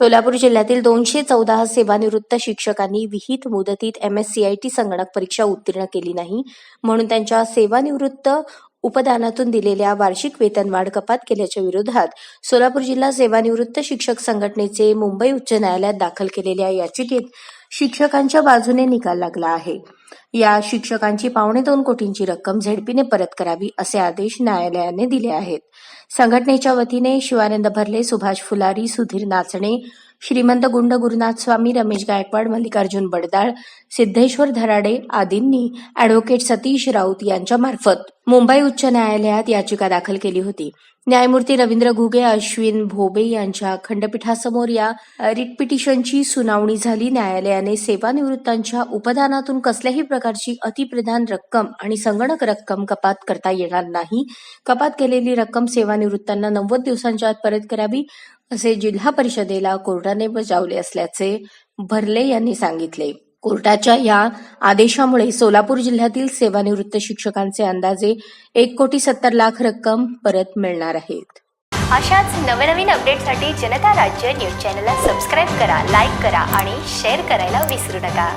सोलापूर जिल्ह्यातील दोनशे चौदा सेवानिवृत्त शिक्षकांनी विहित मुदतीत M S C I T संगणक परीक्षा उत्तीर्ण केली नाही. म्हणून त्यांच्या सेवानिवृत्त उपदानातून दिलेल्या वार्षिक वेतनवाढ कपात केल्याच्या विरोधात सोलापूर जिल्हा सेवानिवृत्त शिक्षक संघटनेचे मुंबई उच्च न्यायालयात दाखल केलेल्या याचिकेत शिक्षकांच्या बाजूने निकाल लागला आहे. या शिक्षकांची पावणे दोन कोटींची रक्कम झेडपीने परत करावी असे आदेश न्यायालयाने दिले आहेत. संघटनेच्या वतीने शिवानंद भरले सुभाष फुलारी सुधीर नाचणे श्रीमंत गुंड गुरुनाथ स्वामी रमेश गायकवाड मल्लिकार्जुन बडदाळ सिद्धेश्वर धराडे आदींनी अॅडव्होकेट सतीश राऊत यांच्यामार्फत मुंबई उच्च न्यायालयात याचिका दाखल केली होती. न्यायमूर्ती रवींद्र घुगे अश्विन भोबे यांच्या खंडपीठासमोर या रिट पिटिशनची सुनावणी झाली. न्यायालयाने सेवानिवृत्तांच्या उपदानातून कसल्याही प्रकारची अतिप्रधान रक्कम आणि संगणक रक्कम कपात करता येणार नाही. कपात केलेली रक्कम सेवानिवृत्तांना नव्वद दिवसांच्या आत परत करावी. असे जिल्हा परिषदेला कोर्टाने बजावले असल्याचे भरले यांनी सांगितले. कोर्टाच्या या आदेशामुळे सोलापूर जिल्ह्यातील सेवानिवृत्त शिक्षकांचे अंदाजे एक कोटी सत्तर लाख रक्कम परत मिळणार आहेत अशाच नवनवीन अपडेटसाठी जनता राज्य न्यूज चॅनलला सबस्क्राईब करा लाईक करा आणि शेअर करायला विसरू नका.